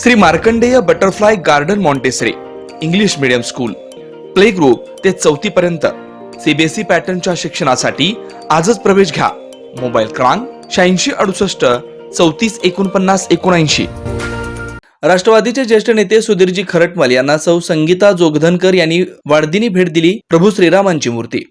Shri Markandeya butterfly garden Montessori English medium school. Play group ते चौथी पर्यंत. CBSE पॅटर्नच्या शिक्षणासाठी आजच प्रवेश घ्या. मोबाईल क्रमांक शहाऐंशी अडुसष्ट चौतीस एकोणपन्नास एकोणऐंशी. राष्ट्रवादीचे ज्येष्ठ नेते सुधीरजी खरटमल यांना सौ संगीता जोगधनकर यांनी वाढदिनी भेट दिली प्रभू श्रीरामांची मूर्ती.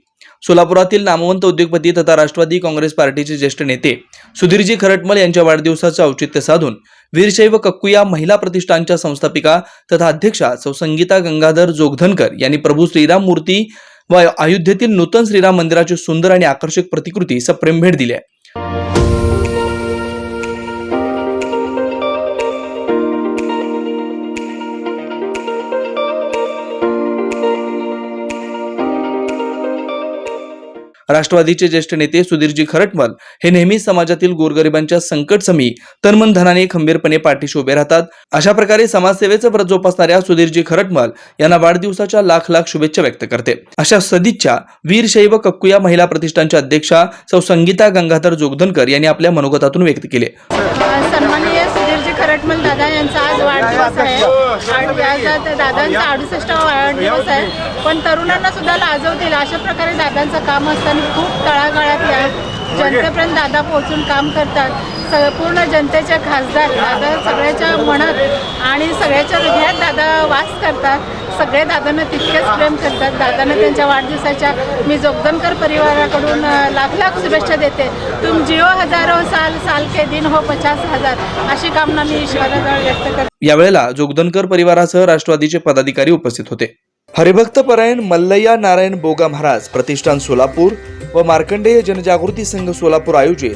सोलापुरातील नामवंत उद्योगपती तथा राष्ट्रवादी काँग्रेस पार्टीचे ज्येष्ठ नेते सुधीरजी खरटमल यांच्या वाढदिवसाचं औचित्य साधून वीरशैव कक्कुया महिला प्रतिष्ठानच्या संस्थापिका तथा अध्यक्षा सौ संगीता गंगाधर जोगधनकर यांनी प्रभू श्रीराम मूर्ती व अयोध्येतील नूतन श्रीराम मंदिराची सुंदर आणि आकर्षक प्रतिकृती सप्रेम भेट दिली आहे. राष्ट्रवादीचे ज्येष्ठ नेते सुधीरजी खरटमल हे नेहमी समाजातील गोरगरिबांच्या संकटसमी तनमन धनाने खंबीरपणे पाठीशी उभे राहतात. अशा प्रकारे समाजसेवेचं व्रत जोपासणाऱ्या सुधीरजी खरटमल यांना वाढदिवसाच्या लाख लाख शुभेच्छा व्यक्त करते. अशा सदिच्छा वीरशैव कक्कुया महिला प्रतिष्ठानच्या अध्यक्षा सौ संगीता गंगाधर जोगधनकर यांनी आपल्या मनोगतातून व्यक्त केले. खरटमल दादा यांचा आज वाढदिवस आहे. आणि आज आज दादांचा अडुसष्टावा वाढदिवस आहे. पण तरुणांना सुद्धा लाजवतील अशा प्रकारे दादांचं काम असताना खूप तळागाळात या जनतेपर्यंत दादा पोहोचून काम करतात. संपूर्ण पूर्ण खासदार दादा सगळ्याच्या मनात आणि सगळ्याच्या हृदयात दादा वास करतात. सगळे दादांना तितकेच प्रेम करतात. दादांना त्यांच्या वाढदिवसाच्या मी जोगदनकर परिवाराकडून लाख लाख शुभेच्छा देते. तुम जिओ हजारो साल साल के दिन हो पचास हजार अशी कामना मी ईश्वराजवळ व्यक्त करते. यावेळेला जोगदनकर परिवारासह राष्ट्रवादीचे पदाधिकारी उपस्थित होते. हरिभक्त परायण मल्लय्या नारायण बोगा महाराज प्रतिष्ठान सोलापूर व मार्कंडेय जनजागृती संघ सोलापूर आयोजित